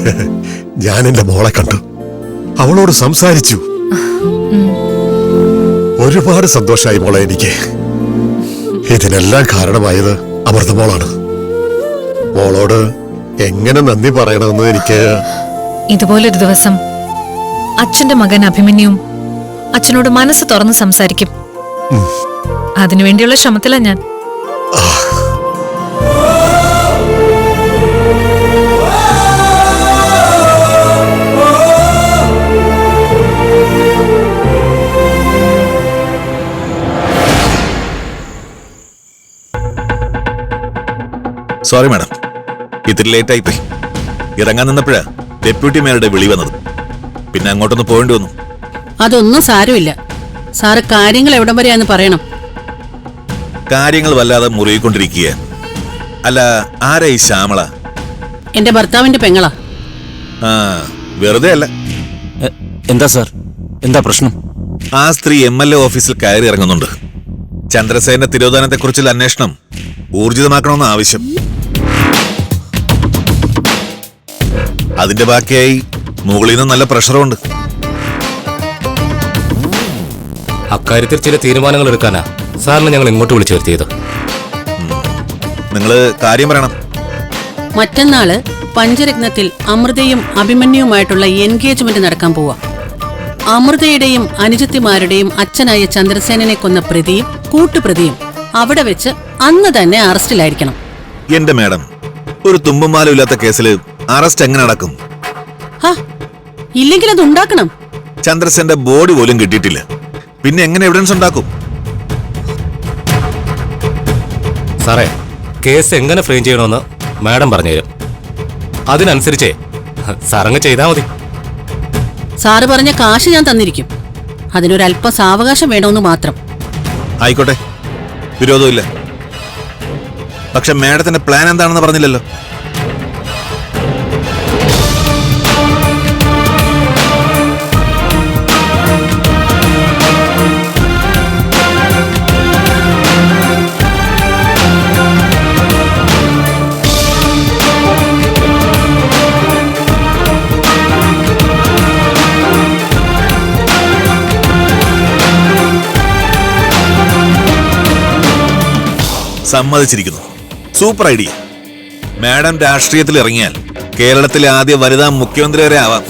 ഞാൻ എന്റെ മോളെ കണ്ടു. അവളോട് സംസാരിച്ചു. ഒരുപാട് സന്തോഷമായി മോളെ എനിക്ക്. ഇതിനെല്ലാം കാരണമായത് അമൃതമോളാണ് മോളോട് എങ്ങനെ നന്ദി പറയണമെന്ന് എനിക്ക് ഇതുപോലൊരു ദിവസം അച്ഛന്റെ മകൻ അഭിമന്യും അച്ഛനോട് മനസ്സ് തുറന്ന് സംസാരിക്കും. അതിനുവേണ്ടിയുള്ള ശ്രമത്തിലാണ് ഞാൻ. സോറി മാഡം ഇത്തിരി ലേറ്റ് ആയിപ്പോയി ഇറങ്ങാൻ നിന്നപ്പോഴാ ഡെപ്യൂട്ടി മേയറുടെ വിളി വന്നത്. പിന്നെ അങ്ങോട്ടൊന്ന് പോകേണ്ടി വന്നു. അതൊന്നും സാരമില്ല. സാറ് കാര്യങ്ങൾ എവിടം വരെയാന്ന് പറയണം. കാര്യങ്ങൾ വല്ലാതെ മുറുകിക്കൊണ്ടിരിക്കുക അല്ല ആരാ ഈ ശ്യാമള? എന്റെ ഭർത്താവിന്റെ പെങ്ങളാ. ആ വെറുതെ അല്ല. എ- എന്താ സാർ? എന്താ പ്രശ്നം? ആ സ്ത്രീ എം എൽ എ ഓഫീസിൽ കയറി ഇറങ്ങുന്നുണ്ട്. ചന്ദ്രസേന തിരോധാനത്തെക്കുറിച്ചുള്ള അന്വേഷണം ഊർജിതമാക്കണമെന്ന് ആവശ്യം അതിന്റെ ബാക്കിയായി മുകളിൽ നിന്ന് നല്ല പ്രഷറുണ്ട്. അക്കാര്യത്തിൽ ചില തീരുമാനങ്ങൾ എടുക്കാനാ സാറിനെ ഞങ്ങൾ ഇങ്ങോട്ട് വിളിച്ചു വരുത്തിയത്. നിങ്ങൾ കാര്യം പറയണം. മറ്റന്നാൾ പഞ്ചരത്നത്തിൽ അമൃതയും അഭിമന്യുമായിട്ടുള്ള എൻഗേജ്മെന്റ് നടക്കാൻ പോവാ. അമൃതയുടെയും അനുജത്തിമാരുടെയും അച്ഛനായ ചന്ദ്രസേനനെ കൊന്ന പ്രതിയും കൂട്ടുപ്രതിയും അവിടെ വെച്ച് അന്ന് തന്നെ അറസ്റ്റിലായിരിക്കണം. എന്റെ മാഡം ഒരു തുമ്പുമാലും ഇല്ലാത്ത കേസിൽ അറസ്റ്റ് എങ്ങനെ നടക്കും? ഹാ ഇല്ലെങ്കിൽ അത് ഉണ്ടാക്കണം. ചന്ദ്രസന്റെ ബോഡി പോലും കിട്ടിയിട്ടില്ല. പിന്നെ എങ്ങനെ എവിഡൻസ് ഉണ്ടാക്കും? സാറേ കേസ് എങ്ങനെ ഫ്രെയിം ചെയ്യണമെന്ന് മാഡം പറഞ്ഞുതരും. അതിനനുസരിച്ചേ സാറങ്ങ് ചെയ്താൽ മതി. സാറ് പറഞ്ഞ കാശ് ഞാൻ തന്നിരിക്കും. അതിനൊരല്പം സാവകാശം വേണമെന്ന് മാത്രം. ആയിക്കോട്ടെ. വിരോധമില്ല. പക്ഷെ മാഡത്തിന്റെ പ്ലാൻ എന്താണെന്ന് പറഞ്ഞില്ലല്ലോ. സമ്മതിച്ചിരിക്കുന്നു. Super idea. മാഡം രാഷ്ട്രീയത്തിൽ ഇറങ്ങിയാൽ കേരളത്തിലെ ആദ്യ വനിതാ മുഖ്യമന്ത്രി വരെ ആവാം.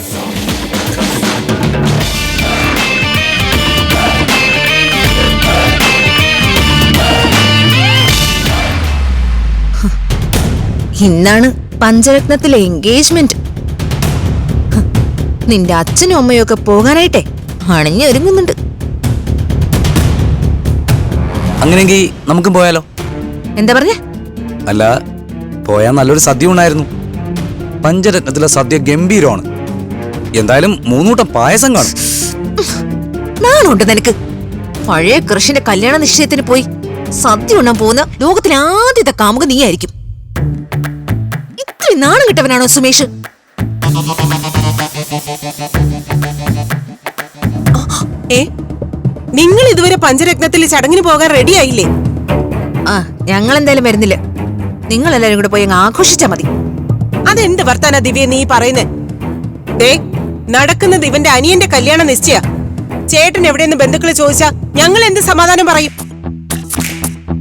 ഇന്നാണ് പഞ്ചരത്നത്തിലെ എൻഗേജ്മെന്റ്. നിന്റെ അച്ഛനും അമ്മയും ഒക്കെ പോകാനായിട്ടെ അണിഞ്ഞൊരുങ്ങുന്നുണ്ട്. അങ്ങനെയെങ്കിൽ നമുക്കും പോയാലോ? എന്താ പറഞ്ഞ? അല്ല പോയാൽ നല്ലൊരു സദ്യ ഉണ്ടായിരുന്നു. പഞ്ചരത്നത്തിലെ സദ്യ ഗംഭീരമാണ്. എന്തായാലും മൂന്നൂട്ടം പായസം കാണും. നാണുണ്ട് നിനക്ക്? പഴയ കൃഷിന്റെ കല്യാണ നിശ്ചയത്തിന് പോയി സദ്യ ഉണ്ണാൻ പോകുന്ന ലോകത്തിലെ ആദ്യത്തെ കാമുക നീ ആയിരിക്കും ഇത്രയും നാണം കിട്ടവനാണോ സുമേഷ്? ഏ നിങ്ങൾ ഇതുവരെ പഞ്ചരത്നത്തിൽ ചടങ്ങിന് പോകാൻ റെഡിയായില്ലേ ആ ഞങ്ങൾ എന്തായാലും വരുന്നില്ല. നിങ്ങൾ എല്ലാരും കൂടെ പോയി അങ്ങ് ആഘോഷിച്ചാ മതി. അതെന്ത് വർത്താന ദിവ്യ നീ പറയുന്നേ? ദേ നടക്കുന്നത് ഇവന്റെ അനിയന്റെ കല്യാണം നിശ്ചയ. ചേട്ടൻ എവിടെയെന്ന് ബന്ധുക്കളെ ചോദിച്ചാ ഞങ്ങൾ എന്ത് സമാധാനം പറയും?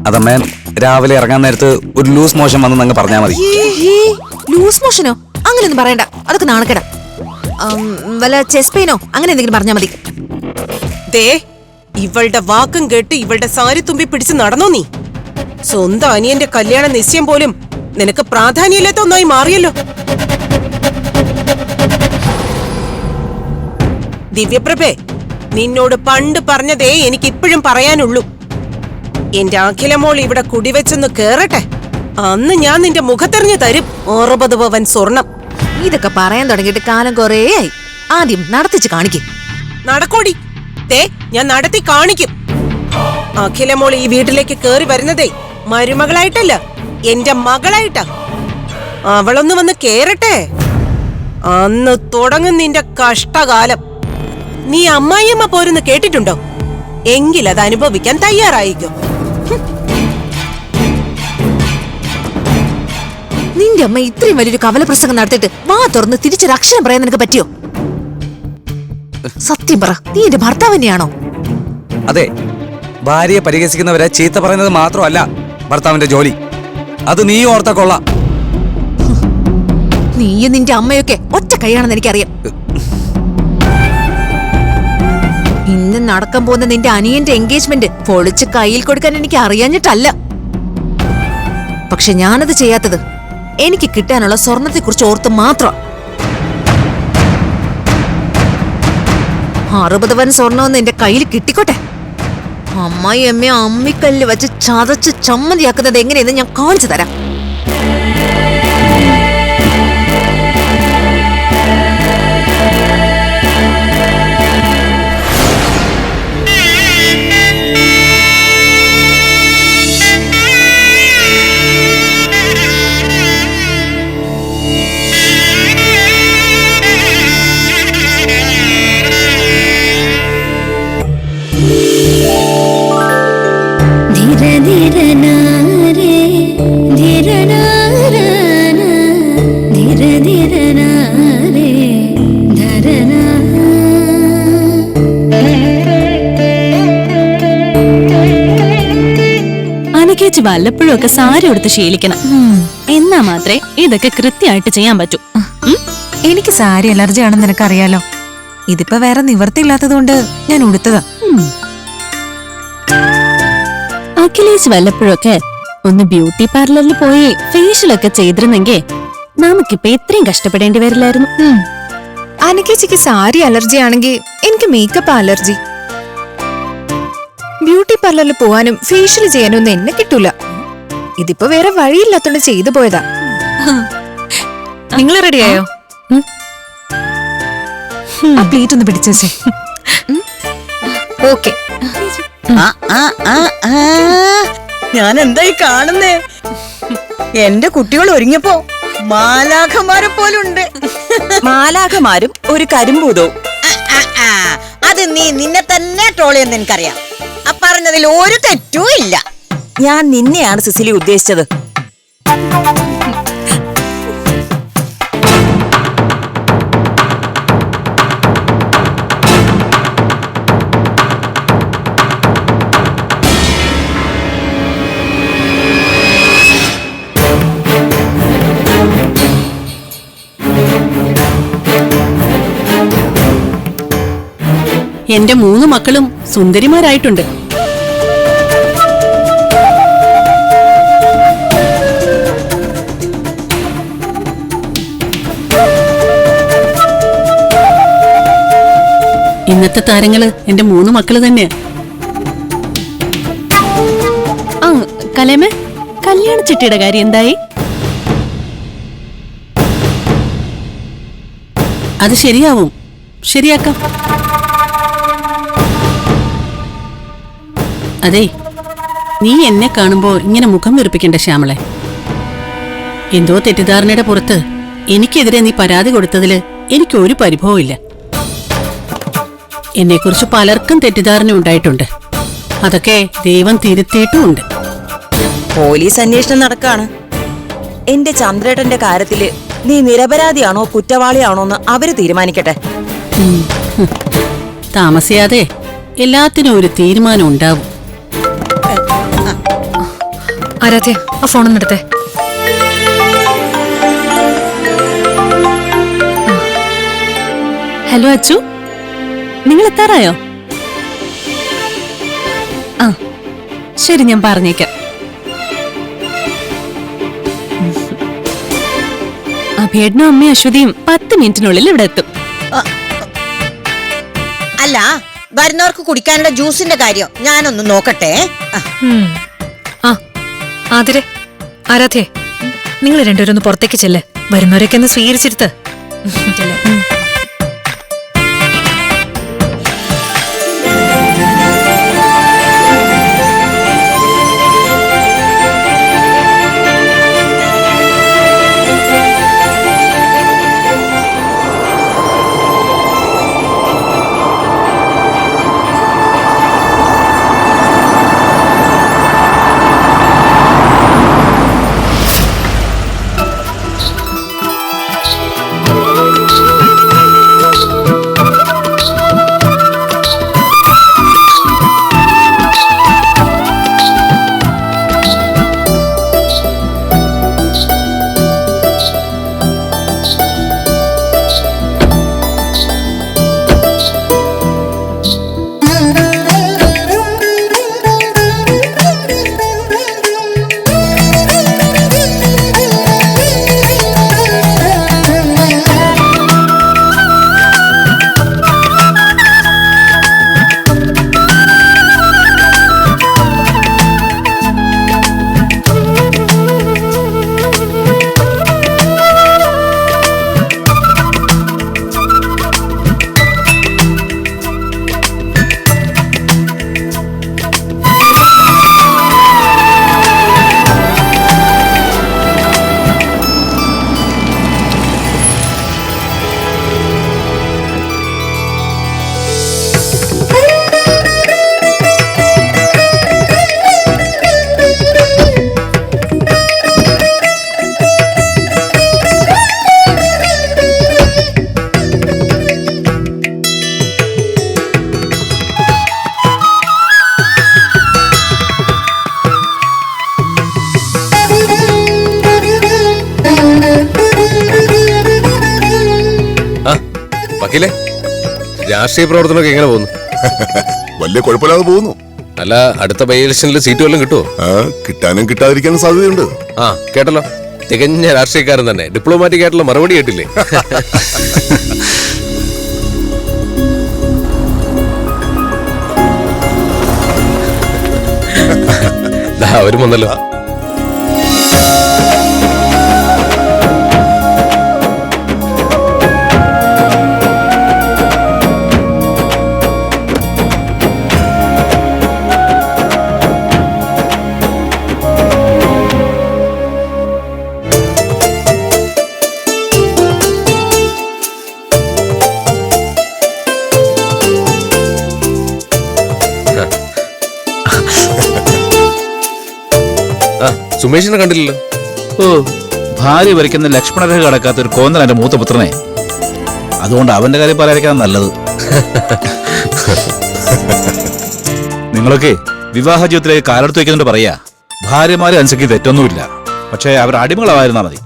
അതമ്മേ രാവിലെ ഇറങ്ങാൻ നേരത്ത് ഒരു ലൂസ് മോഷൻ വന്ന് നിങ്ങൾ പറഞ്ഞാൽ മതി. ലൂസ് മോഷനോ? അങ്ങനെയൊന്നും പറയണ്ട. അതൊക്കെ നാണക്കേടാ. വല്ല ചെസ് പെയിനോ? അങ്ങനെ എന്തെങ്കിലും പറഞ്ഞാ മതി. ദേ ഇവളുടെ വാക്കും കേട്ട് ഇവളുടെ സാരി തുമ്പി പിടിച്ച് നടന്നോ നീ? സ്വന്തം അനിയന്റെ കല്യാണ നിശ്ചയം പോലും നിനക്ക് പ്രാധാന്യമില്ലാത്ത ഒന്നായി മാറിയല്ലോ. ദിവ്യപ്രഭേ നിന്നോട് പണ്ട് പറഞ്ഞതേ എനിക്ക് ഇപ്പോഴും പറയാനുള്ളൂ. എന്റെ അഖിലമോൾ ഇവിടെ കുടിവെച്ചൊന്ന് കേറട്ടെ. അന്ന് ഞാൻ നിന്റെ മുഖത്തെറിഞ്ഞു തരും. അറുപത് പവൻ സ്വർണം. ഇതൊക്കെ പറയാൻ തുടങ്ങിയിട്ട് കാലം കുറേ ആയി. ആദ്യം നടത്തിച്ച് കാണിക്കും. നടക്കോടി. തേ ഞാൻ നടത്തി കാണിക്കും. അഖിലമോൾ ഈ വീട്ടിലേക്ക് കേറി വരുന്നതേ മരുമകളായിട്ടല്ല എന്റെ മകളായിട്ടാ. അവളൊന്ന് വന്ന് കേറട്ടെ. അന്ന് തുടങ്ങും നിന്റെ കഷ്ടകാലം. നീ അമ്മായിയമ്മ പോരെന്ന് കേട്ടിട്ടുണ്ടോ? എങ്കിൽ അത് അനുഭവിക്കാൻ തയ്യാറായിക്കോ നിന്റെ നിന്റെ അമ്മ ഇത്രയും വലിയൊരു കവല പ്രസംഗം നടത്തിയിട്ട് വാ തുറന്ന് തിരിച്ചൊരു അക്ഷരം പറയാൻ നിനക്ക് പറ്റിയോ? സത്യം പറ നീ എന്റെ ഭർത്താവ് തന്നെയാണോ? അതെ ഭാര്യയെ പരിഹസിക്കുന്നവരെ ചീത്ത പറയുന്നത് മാത്രമല്ല ഭർത്താവിന്റെ ജോലി. അത് നീ ഓർത്ത കൊള്ളാം. നീയും നിന്റെ അമ്മയൊക്കെ ഒറ്റ കൈയാണെന്ന് എനിക്കറിയാം. ഇന്ന് നടക്കാൻ പോകുന്ന നിന്റെ അനിയന്റെ എൻഗേജ്മെന്റ് പൊളിച്ച് കയ്യിൽ കൊടുക്കാൻ എനിക്ക് അറിയാഞ്ഞിട്ടല്ല. പക്ഷെ ഞാനത് ചെയ്യാത്തത് എനിക്ക് കിട്ടാനുള്ള സ്വർണത്തെ കുറിച്ച് ഓർത്ത് മാത്രം. അറുപത് വൻ സ്വർണമെന്ന് എന്റെ കയ്യിൽ കിട്ടിക്കോട്ടെ. അമ്മായി അമ്മയെ അമ്മിക്കല്ല് വെച്ച് ചതച്ച് ചമ്മന്തിയാക്കുന്നത് എങ്ങനെയെന്ന് ഞാൻ കാണിച്ചു തരാം. വല്ലപ്പോഴും ഒക്കെ സാരി ഉടുത്ത് ശീലിക്കണം. എന്നാ മാത്രമേ ഇതൊക്കെ കൃത്യമായിട്ട് ചെയ്യാൻ പറ്റൂ. എനിക്ക് സാരി അലർജി ആണെന്ന് നിനക്കറിയാലോ? ഇതിപ്പോ വേറെ നിവർത്തിയില്ലാത്തതുകൊണ്ട് ഞാൻ ഉടുത്തതാ. അഖിലേഷ് വല്ലപ്പോഴൊക്കെ ഒന്ന് ബ്യൂട്ടി പാർലറിൽ പോയി ഫേഷ്യലൊക്കെ ചെയ്തിരുന്നെങ്കിൽ നമുക്കിപ്പോ ഇത്രയും കഷ്ടപ്പെടേണ്ടി വരില്ലായിരുന്നു. അനക്കേച്ചിക്ക് സാരി അലർജി ആണെങ്കിൽ എനിക്ക് മേക്കപ്പ് അലർജി. ബ്യൂട്ടി പാർലറിൽ പോവാനും ഫേഷ്യൽ ചെയ്യാനും ഒന്നും എന്നെ കിട്ടൂല. ഇതിപ്പോ വേറെ വഴിയില്ലാത്തോണ്ട് ചെയ്തു പോയതാ. നിങ്ങൾ റെഡിയായോ? ആ പ്ലേറ്റ് ഒന്ന് പിടിച്ചേ ഓക്കെ. ഞാൻ എന്തായി കാണുന്നേ? എന്റെ കുട്ടികൾ ഒരുങ്ങിയപ്പോ മാലാഖമാരെ പോലുണ്ട്. മാലാഖമാരും ഒരു കരിമ്പൂതവും അത് നീ നിന്നെ തന്നെ ട്രോളിയെന്ന് എനിക്കറിയാം പറഞ്ഞതിൽ ഒരു തെറ്റും ഇല്ല. ഞാൻ നിന്നെയാണ് സിസിലി ഉദ്ദേശിച്ചത്. എന്റെ മൂന്ന് മക്കളും സുന്ദരിമാരായിട്ടുണ്ട്. ഇന്നത്തെ താരങ്ങൾ എന്റെ മൂന്ന് മക്കൾ തന്നെയാ. ആ കലേമേ കല്യാണ ചിട്ടിയുടെ കാര്യം എന്തായി? അത് ശരിയാവും. ശരിയാക്കാം. അതെ നീ എന്നെ കാണുമ്പോ ഇങ്ങനെ മുഖം വീർപ്പിക്കണ്ട ശ്യാമളെ. എന്തോ തെറ്റിദ്ധാരണയുടെ പുറത്ത് എനിക്കെതിരെ നീ പരാതി കൊടുത്തതിൽ എനിക്കൊരു ഇല്ല എന്നെക്കുറിച്ച് പലർക്കും തെറ്റിദ്ധാരണ ഉണ്ടായിട്ടുണ്ട്. അതൊക്കെ ദൈവം തിരുത്തിയിട്ടുമുണ്ട്. പോലീസ് അന്വേഷണം നടക്കാണ്. എന്റെ ചന്ദ്രേട്ടന്റെ കാര്യത്തിൽ നീ നിരപരാധിയാണോ കുറ്റവാളിയാണോ എന്ന് അവർ തീരുമാനിക്കട്ടെ. താമസിയാതെ എല്ലാത്തിനും ഒരു തീരുമാനം ഉണ്ടാവും. ആരാധ്യ ആ ഫോണൊന്നും എടുത്തേ. ഹലോ അച്ചു. നിങ്ങൾ എത്താറായോ ആ ശരി ഞാൻ പറഞ്ഞേക്കാം. അഭേട്ടനും അമ്മയും അശ്വതിയും പത്ത് മിനിറ്റിനുള്ളിൽ ഇവിടെ എത്തും. അല്ല വരുന്നവർക്ക് കുടിക്കാനുള്ള ജ്യൂസിന്റെ കാര്യം ഞാനൊന്ന് നോക്കട്ടെ. ആ, ആതിരെ ആരാധേ നിങ്ങൾ രണ്ടുപേരും ഒന്ന് പുറത്തേക്ക് ചെല്ല്. വരുന്നവരൊക്കെ ഒന്ന് സ്വീകരിച്ചിരുത്ത്. ചെല്ല്. വക്കീലെ രാഷ്ട്രീയ പ്രവർത്തനമൊക്കെ എങ്ങനെ പോകുന്നു? വലിയ കുഴപ്പമില്ലാതെ പോകുന്നു. അല്ല അടുത്ത ബൈ ഇലക്ഷനിൽ സീറ്റ് വല്ലതും കിട്ടുമോ കിട്ടാനും കിട്ടാതിരിക്കാനും സാധ്യതയുണ്ട്. ആ കേട്ടല്ലോ. തികഞ്ഞ രാഷ്ട്രീയക്കാരൻ തന്നെ. ഡിപ്ലോമാറ്റിക് ആയിട്ടുള്ള മറുപടി കേട്ടില്ലേ? അവരും വന്നല്ലോ. സുമേഷിനെ കണ്ടില്ലല്ലോ. ഓ ഭാര്യ വരയ്ക്കുന്ന ലക്ഷ്മണരേഖ കടക്കാത്ത ഒരു കോന്നൽ എന്റെ മൂത്ത പുത്രനെ. അതുകൊണ്ട് അവന്റെ കാര്യം പറയാതിരിക്കാൻ നല്ലത്. നിങ്ങളൊക്കെ വിവാഹ ജീവിതത്തിലേക്ക് കാലെടുത്ത് വയ്ക്കുന്നുണ്ട് പറയാ. ഭാര്യമാരെ അനുസരിച്ച് തെറ്റൊന്നുമില്ല. പക്ഷേ അവർ അടിമകളായിരുന്നാ മതി.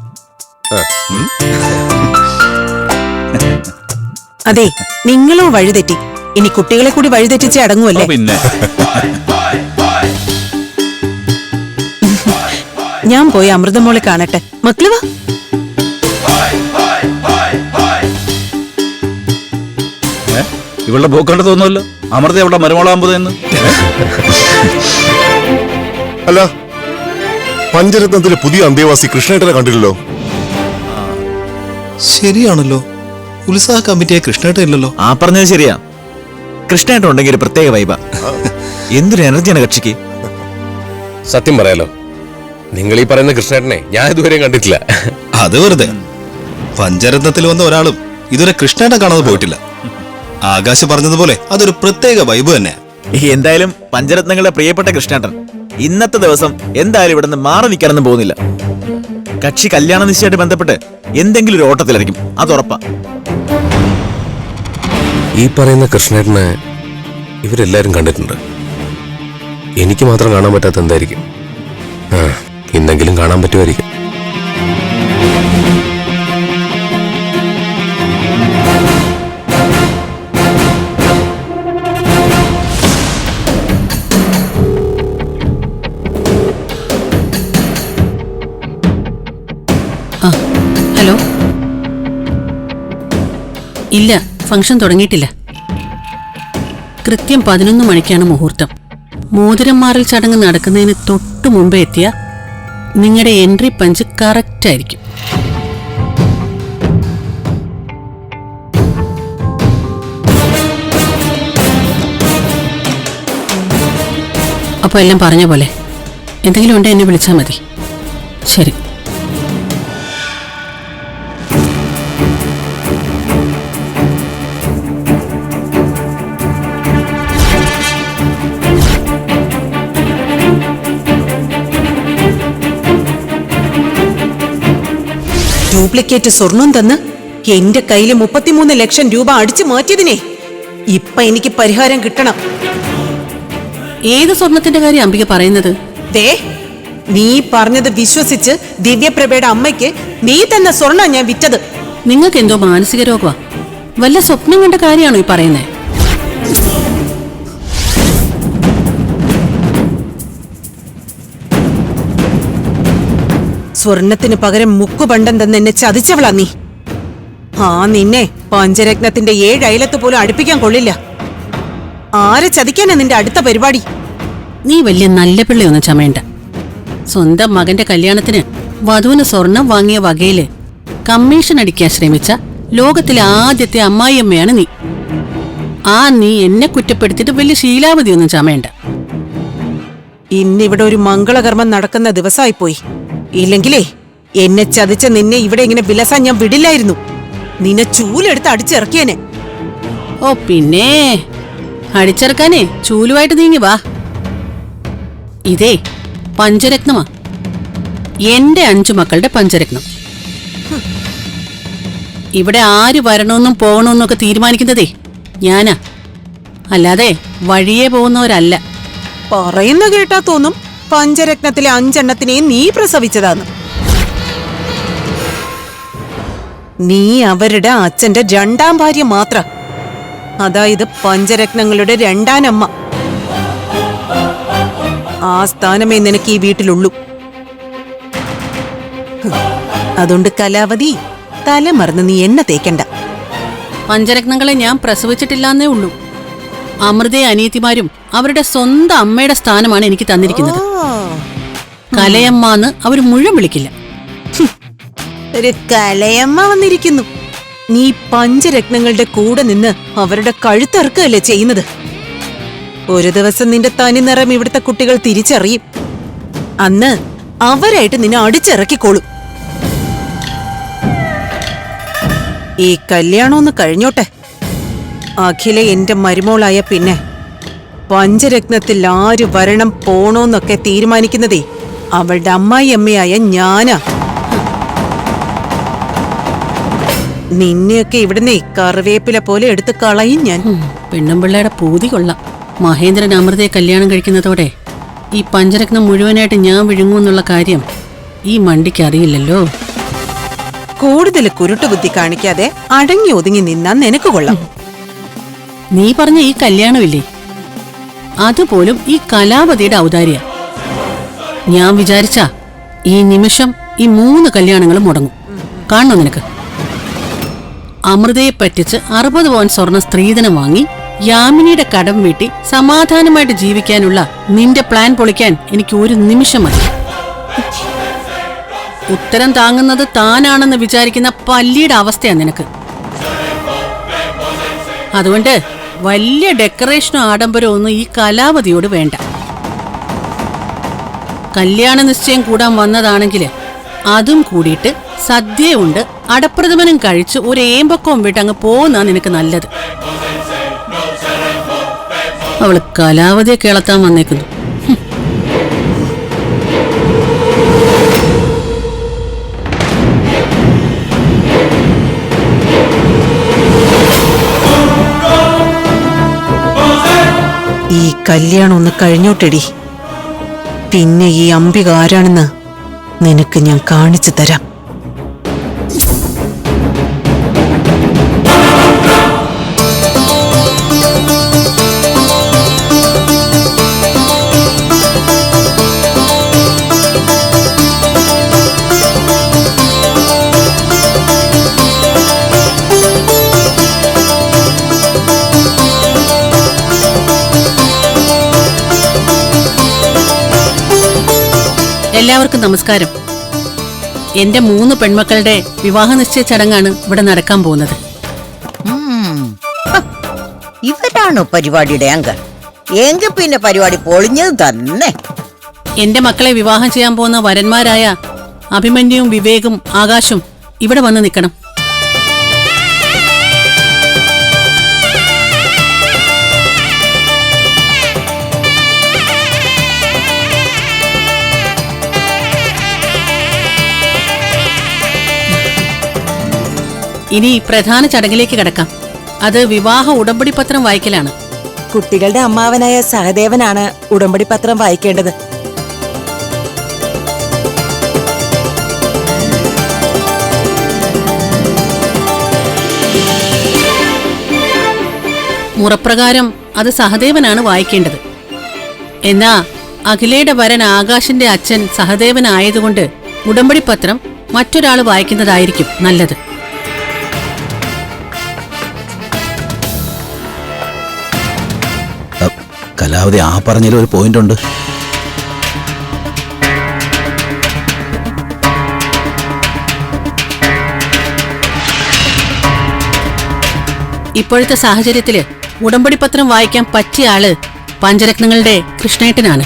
അതെ നിങ്ങളോ വഴിതെറ്റി. ഇനി കുട്ടികളെ കൂടി വഴിതെറ്റിച്ച് അടങ്ങുമല്ലോ അടങ്ങുമല്ലേ പിന്നെ. ഞാൻ പോയി അമൃതമോളെ കാണട്ടെ. മക്കൾ വാ? ഇവളുടെ പോക്കണ്ട തോന്നുമല്ലോ അമൃത എവിടെ? മരുമോളാകുമ്പോൾ എന്ന്. അല്ല പഞ്ചരത്നത്തിലെ പുതിയ അന്തേവാസി കൃഷ്ണേട്ടനെ കണ്ടില്ലല്ലോ? ശരിയാണല്ലോ. ഉത്സാഹ കമ്മിറ്റിയെ കൃഷ്ണേട്ടൻ ഇല്ലല്ലോ. ആ പറഞ്ഞത് ശരിയാ. കൃഷ്ണേട്ടൻ ഉണ്ടെങ്കിൽ ഒരു പ്രത്യേക വൈബ എന്തൊരു എനർജിയാണ് കക്ഷിക്ക്? സത്യം പറയാലോ നിങ്ങൾ ഈ പറയുന്ന കൃഷ്ണേട്ടനെ ഞാൻ ഇതുവരെ കണ്ടിട്ടില്ല. അത് വെറുതെ. പഞ്ചരത്നത്തിൽ വന്ന ഒരാളും ഇതുവരെ കൃഷ്ണേട്ടൻ കാണാതെ പോയിട്ടില്ല. ആകാശ് പറഞ്ഞതുപോലെ അതൊരു പ്രത്യേക വൈബ് തന്നെ. എന്തായാലും പഞ്ചരത്നങ്ങളുടെ പ്രിയപ്പെട്ട കൃഷ്ണേട്ടൻ ഇന്നത്തെ ദിവസം എന്തായാലും ഇവിടെ നിന്ന് മാറി നിൽക്കാനൊന്നും പോകുന്നില്ല. കക്ഷി കല്യാണ നിശ്ചയമായിട്ട് ബന്ധപ്പെട്ട് എന്തെങ്കിലും ഒരു ഓട്ടത്തിലായിരിക്കും. അത് ഉറപ്പാ. ഈ പറയുന്ന കൃഷ്ണേട്ടനെ ഇവരെല്ലാരും കണ്ടിട്ടുണ്ട്. എനിക്ക് മാത്രം കാണാൻ പറ്റാത്ത എന്തായിരിക്കും? ആ. ഇന്നെങ്കിലും കാണാൻ പറ്റുമായിരിക്കും. ഹലോ? ഇല്ല ഫംഗ്ഷൻ തുടങ്ങിയിട്ടില്ല. കൃത്യം പതിനൊന്ന് മണിക്കാണ് മുഹൂർത്തം. മോതിരം മാറൽ ചടങ്ങ് നടക്കുന്നതിന് തൊട്ടു മുമ്പേ എത്തിയ നിങ്ങളുടെ എൻട്രി പഞ്ച് കറക്റ്റ് ആയിരിക്കും. അപ്പോൾ എല്ലാം പറഞ്ഞ പോലെ. എന്തെങ്കിലും ഉണ്ടെങ്കിൽ എന്നെ വിളിച്ചാൽ മതി. ശരി. ഡ്യൂപ്ലിക്കേറ്റ് സ്വർണം തന്ന് എന്റെ കയ്യിൽ മുപ്പത്തിമൂന്ന് ലക്ഷം രൂപ അടിച്ചു മാറ്റിയതിനെ ഇപ്പൊ എനിക്ക് പരിഹാരം കിട്ടണം. ഏത് സ്വർണത്തിന്റെ കാര്യം അംബിക പറയുന്നത്? ദേ നീ പറഞ്ഞത് വിശ്വസിച്ച് ദിവ്യപ്രഭയുടെ അമ്മയ്ക്ക് നീ തന്ന സ്വർണം ഞാൻ വിറ്റത്. നിങ്ങൾക്ക് എന്തോ മാനസിക രോഗമാ വല്ല സ്വപ്നം കണ്ട കാര്യമാണോ ഈ പറയുന്നത് സ്വർണത്തിന് പകരം മുക്കുപണ്ടം തന്ന് എന്നെ ചതിച്ചവളാ നീ. ആ നിന്നെ പഞ്ചരത്നത്തിന്റെ ഏഴ് അയലത്ത് പോലും അടുപ്പിക്കാൻ കൊള്ളില്ല. ആരെ ചതിക്കാനാ നിന്റെ അടുത്ത പരിപാടി? നീ വലിയ നല്ല പിള്ളയൊന്നും ചമയണ്ട. സ്വന്തം മകന്റെ കല്യാണത്തിന് വധുവിന് സ്വർണം വാങ്ങിയ വകയിൽ കമ്മീഷൻ അടിക്കാൻ ശ്രമിച്ച ലോകത്തിലെ ആദ്യത്തെ അമ്മായിയമ്മയാണ് നീ. ആ നീ എന്നെ കുറ്റപ്പെടുത്തിട്ട് വലിയ ശീലാവതിയൊന്നും ചമയണ്ട. ഇന്നിവിടെ ഒരു മംഗളകർമ്മം നടക്കുന്ന ദിവസമായി പോയി ഇല്ലെങ്കിലേ എന്നെ ചതിച്ച നിന്നെ ഇവിടെ ഇങ്ങനെ വിലസാൻ ഞാൻ വിടില്ലായിരുന്നു. നിന്നെ ചൂലെടുത്ത് അടിച്ചിറക്കിയനെ. ഓ പിന്നെ. അടിച്ചിറക്കാനേ ചൂലുമായിട്ട് നീങ്ങി വാ. ഇതേ പഞ്ചരത്നമാ. എന്റെ അഞ്ചു മക്കളുടെ പഞ്ചരത്നം. ഇവിടെ ആര് വരണമെന്നും പോകണമെന്നും ഒക്കെ തീരുമാനിക്കുന്നതേ ഞാനാ. അല്ലാതെ വഴിയേ പോകുന്നവരല്ല. പറയുന്ന കേട്ടാ തോന്നും. പഞ്ചരത്നത്തിലെ അഞ്ചെണ്ണത്തിനെ നീ പ്രസവിച്ചതാണ്. നീ അവരുടെ അച്ഛന്റെ രണ്ടാം ഭാര്യ മാത്ര. അതായത് പഞ്ചരത്നങ്ങളുടെ രണ്ടാനമ്മ. ആ സ്ഥാനമേ നിനക്ക് ഈ വീട്ടിലുള്ളൂ. അതുകൊണ്ട് കലാവതി തലമറന്ന് നീ എണ്ണ തേക്കണ്ട. പഞ്ചരത്നങ്ങളെ ഞാൻ പ്രസവിച്ചിട്ടില്ലാന്നേ ഉള്ളൂ. അമൃതയെ അനിയത്തിമാരും അവരുടെ സ്വന്തം അമ്മയുടെ സ്ഥാനമാണ് എനിക്ക് തന്നിരിക്കുന്നത്. കലയമ്മാന്ന് അവർ മുഴുവൻ വിളിക്കില്ല. ഒരു കലയമ്മ വന്നിരിക്കുന്നു. നീ പഞ്ചരത്നങ്ങളുടെ കൂടെ നിന്ന് അവരുടെ കഴുത്തറക്കല്ലേ ചെയ്യുന്നത്? ഒരു ദിവസം നിന്റെ തനി നിറം ഇവിടുത്തെ കുട്ടികൾ തിരിച്ചറിയും. അന്ന് അവരായിട്ട് നിന്നെ അടിച്ചിറക്കിക്കോളും. ഈ കല്യാണം ഒന്ന് കഴിഞ്ഞോട്ടെ. അഖില എന്റെ മരുമോളായ പിന്നെ. പഞ്ചരത്നത്തിൽ ആര് വരണം പോണോന്നൊക്കെ തീരുമാനിക്കുന്നതേ അവളുടെ അമ്മായി അമ്മയായ ഞാനാ. നിന്നെയൊക്കെ ഇവിടുന്ന് കറിവേപ്പില പോലെ എടുത്ത് കളയും ഞാൻ. പെണ്ണുമ്പിള്ളയുടെ പൂതി കൊള്ളാം. മഹേന്ദ്രൻ അമൃതയെ കല്യാണം കഴിക്കുന്നതോടെ ഈ പഞ്ചരത്നം മുഴുവനായിട്ട് ഞാൻ വിഴുങ്ങുമെന്നുള്ള കാര്യം ഈ മണ്ടിക്ക് അറിയില്ലല്ലോ. കൂടുതൽ കുരുട്ടുബുദ്ധി കാണിക്കാതെ അടങ്ങി ഒതുങ്ങി നിന്നാ നിനക്ക് കൊള്ളാം. നീ പറഞ്ഞ ഈ കല്യാണമില്ലേ? അതുപോലും ഈ കലാപതിയുടെ ഔദാര്യ. ഞാൻ വിചാരിച്ച ഈ നിമിഷം ഈ മൂന്ന് കല്യാണങ്ങളും മുടങ്ങും. കാണണം നിനക്ക്? അമൃതയെ പറ്റിച്ച് അറുപത് പവൻ സ്വർണ സ്ത്രീധനം വാങ്ങി യാമിനിയുടെ കടം വീട്ടി സമാധാനമായിട്ട് ജീവിക്കാനുള്ള നിന്റെ പ്ലാൻ പൊളിക്കാൻ എനിക്ക് ഒരു നിമിഷം മതി ഉത്തരം താങ്ങുന്നത് താനാണെന്ന് വിചാരിക്കുന്ന പല്ലിയുടെ അവസ്ഥയാണ് നിനക്ക്. അതുകൊണ്ട് വലിയ ഡെക്കറേഷനോ ആഡംബരമോ ഒന്നും ഈ കലാവതിയോട് വേണ്ട. കല്യാണ നിശ്ചയം കൂടാൻ വന്നതാണെങ്കിൽ അതും കൂടിയിട്ട് സദ്യയുണ്ട് അടപ്രഥമനും കഴിച്ച് ഒരു ഏമ്പക്കവും വിട്ട് അങ്ങ് പോകുന്ന നിനക്ക് നല്ലത്. അവൾ കലാവതിയെ കേളത്താൻ വന്നേക്കുന്നു. കല്യാണം ഒന്ന് കഴിഞ്ഞോട്ടെടി. പിന്നെ ഈ അംബിക ആരാണെന്ന് നിനക്ക് ഞാൻ കാണിച്ചു തരാം. എല്ലാവർക്കും നമസ്കാരം. എന്റെ മൂന്ന് പെൺമക്കളുടെ വിവാഹ നിശ്ചയ ചടങ്ങാണ് ഇവിടെ നടക്കാൻ പോകുന്നത്. ഇവരാണോ പരിപാടിയുടെ അംഗം? എങ്കിൽ പിന്നെ പരിപാടി പൊളിഞ്ഞത് തന്നെ. എന്റെ മക്കളെ വിവാഹം ചെയ്യാൻ പോകുന്ന വരന്മാരായ അഭിമന്യുവും വിവേകും ആകാശും ഇവിടെ വന്ന് നിൽക്കണം. ഇനി പ്രധാന ചടങ്ങിലേക്ക് കടക്കാം. അത് വിവാഹ ഉടമ്പടി പത്രം വായിക്കലാണ്. കുട്ടികളുടെ അമ്മാവനായ സഹദേവനാണ് ഉടമ്പടി പത്രം വായിക്കേണ്ടത്. മുറപ്രകാരം അത് സഹദേവനാണ് വായിക്കേണ്ടത്. എന്നാ അഖിലയുടെ വരൻ ആകാശിന്റെ അച്ഛൻ സഹദേവനായതുകൊണ്ട് ഉടമ്പടി പത്രം മറ്റൊരാൾ വായിക്കുന്നതായിരിക്കും നല്ലത്. കലാവധി ആ പറഞ്ഞതിൽ ഒരു പോയിന്റ് ഉണ്ട്. ഇപ്പോഴത്തെ സാഹചര്യത്തിൽ ഉടമ്പടി പത്രം വായിക്കാൻ പറ്റിയ ആൾ പഞ്ചരത്നങ്ങളുടെ കൃഷ്ണേട്ടനാണ്.